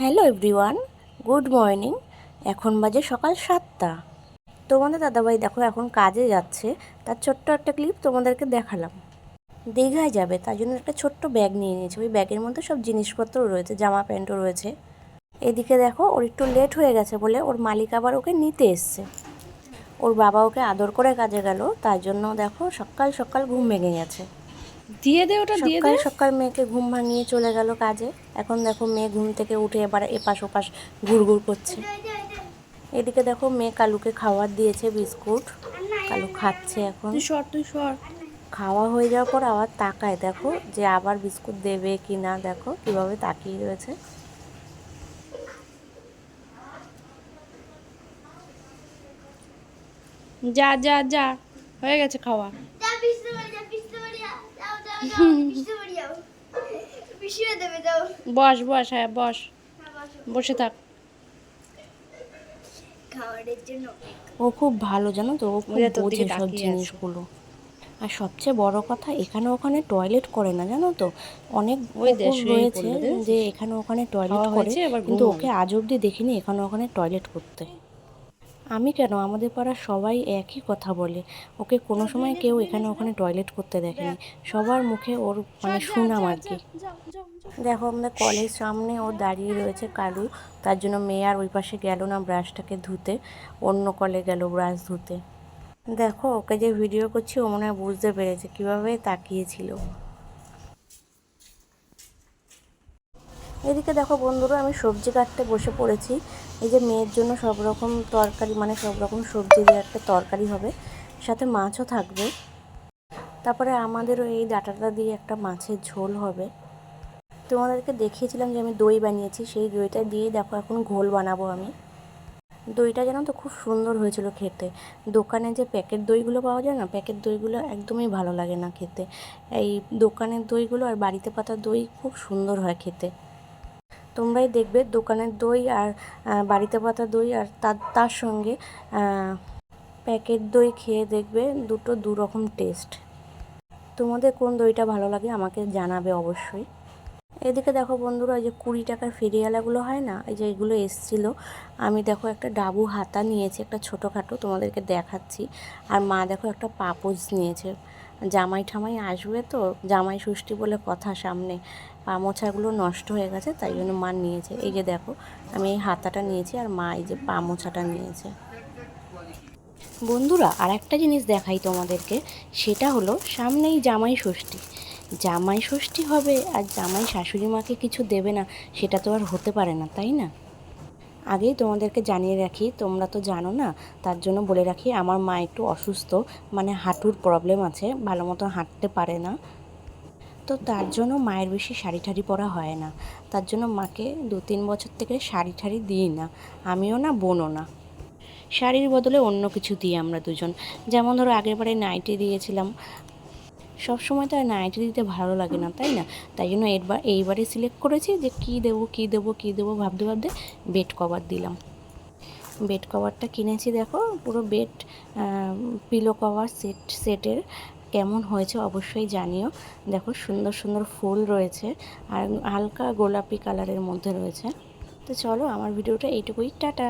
Hello everyone, good morning. এখন বাজে সকাল সাতটা। তোমাদের দাদাভাই দেখো এখন কাজে যাচ্ছে, তার ছোট্ট একটা ক্লিপ তোমাদেরকে দেখালাম। দীঘায় যাবে, তার জন্য একটা ছোট্ট ব্যাগ নিয়ে নিয়েছে। ওই ব্যাগের মধ্যে সব জিনিসপত্র রয়েছে, জামা প্যান্টও রয়েছে। এদিকে দেখো, ওর একটু লেট হয়ে গেছে বলে ওর মালিক আবার ওকে নিতে এসছে। ওর বাবা ওকে আদর করে কাজে গেল, তার জন্য দেখো সকাল সকাল ঘুম ভেঙে গেছে। দিয়ে দে ওটা দিয়ে দে। সকাল মেয়েকে ঘুম ভাঙিয়ে চলে গেল কাজে। এখন দেখো মেয়ে ঘুম থেকে উঠে এবার এপাশ ওপাশ ঘুরঘুর করছে। এদিকে দেখো মেয়ে কালুকে খাওয়ার দিয়েছে বিস্কুট। কালু খাচ্ছে এখন। তুই সর তুই সর। খাওয়া হয়ে যাওয়ার পর আবার তাকায় দেখো যে আবার বিস্কুট দেবে কি না দেখো কীভাবে তাকিয়ে রয়েছে। যা যা যা। হয়ে গেছে খাওয়া। বস বস হ্যাঁ বস। বসে থাক। ও খুব ভালো জানো তো? ও বোঝে সব জিনিসগুলো। আর সবচেয়ে বড় কথা এখানে ওখানে টয়লেট করে না জানো তো? অনেক রয়েছে যে এখানে ওখানে টয়লেট করে হয়েছে, কিন্তু ওকে আজ অব্দি দেখিনি এখানে ওখানে টয়লেট করতে। আমি কেন? আমাদের পাড়ার সবাই একই কথা বলে। ওকে কোনো সময় কেউ এখানে ওখানে টয়লেট করতে দেখেনি। সবার মুখে ওর মানে সুনাম আর কি। দেখো, আমাদের কলের সামনে ও দাঁড়িয়ে রয়েছে কালু। তার জন্য মেয়ে আর ওই পাশে গেল না ব্রাশটাকে ধুতে। অন্য কলে গেল ব্রাশ ধুতে। দেখো, ওকে যে ভিডিও করছি ও মনে হয় বুঝতে পেরেছে কীভাবে তাকিয়েছিল। এদিকে দেখো বন্ধুরা, আমি সবজি কাটতে বসে পড়েছি। এই যে মেয়ের জন্য সব রকম তরকারি মানে সব রকম সবজি দিয়ে একটা তরকারি হবে, সাথে মাছও থাকবে। তারপরে আমাদেরও এই ডাটাটা দিয়ে একটা মাছের ঝোল হবে। তোমাদেরকে দেখিয়েছিলাম যে আমি দই বানিয়েছি, সেই দইটা দিয়ে দেখো এখন ঘোল বানাবো আমি। দইটা জানো তো খুব সুন্দর হয়েছিল খেতে। দোকানে যে প্যাকেট দইগুলো পাওয়া যায় না, প্যাকেট দইগুলো একদমই ভালো লাগে না খেতে। এই দোকানের দইগুলো আর বাড়িতে পাতা দই খুব সুন্দর হয় খেতে। তোমরাই দেখবে দোকানের দই আর বাড়িতে পাতা দই আর তার তার সঙ্গে প্যাকেট দই খেয়ে দেখবে দুটো দু রকম টেস্ট তোমাদের কোন দইটা ভালো লাগে আমাকে জানাবে অবশ্যই। এদিকে দেখো বন্ধুরা, এই যে কুড়ি টাকার ফেরিওয়ালাগুলো হয় না, এই যে এগুলো এসছিল। আমি দেখো একটা ডাবু হাতা নিয়েছি, একটা ছোটোখাটো তোমাদেরকে দেখাচ্ছি। আর মা দেখো একটা পাপোজ নিয়েছে। জামাই ঠামাই আসবে তো, জামাই ষষ্ঠী বলে কথা সামনে। পা মোছাগুলো নষ্ট হয়ে গেছে, তাই জন্য মা নিয়েছে। এই যে দেখো, আমি এই হাতাটা নিয়েছি আর মা এই যে পা মোছাটা নিয়েছে। বন্ধুরা আর একটা জিনিস দেখাই তোমাদেরকে, সেটা হলো সামনেই জামাই ষষ্ঠী। জামাই ষষ্ঠী হবে আর জামাই শাশুড়ি মাকে কিছু দেবে না, সেটা তো আর হতে পারে না, তাই না? আগেই তোমাদেরকে জানিয়ে রাখি, তোমরা তো জানো না, তার জন্য বলে রাখি, আমার মা একটু অসুস্থ মানে হাঁটুর প্রবলেম আছে, ভালো মতো হাঁটতে পারে না। তো তার জন্য মায়ের বেশি শাড়ি ঠাড়ি পরা হয় না। তার জন্য মাকে দু তিন বছর থেকে শাড়ি ঠাড়ি দিই না, আমিও না, বোনও না। শাড়ির বদলে অন্য কিছু দিই আমরা দুজন। যেমন ধরো আগের বারে নাইটি দিয়েছিলাম সব সময় তো আর নাইটি দিতে ভালো লাগে না, তাই না? তাই জন্য এরবার এইবারে সিলেক্ট করেছি যে কী দেবো কী দেবো কী দেবো ভাবতে ভাবতে বেড কভার দিলাম। বেড কভারটা কিনেছি দেখো, পুরো বেড পিলো কভার সেট সেটের কেমন হয়েছে অবশ্যই জানিও। দেখো সুন্দর সুন্দর ফুল রয়েছে আর হালকা গোলাপি কালারের মধ্যে রয়েছে। তো চলো আমার ভিডিওটা এইটুকুই, টাটা!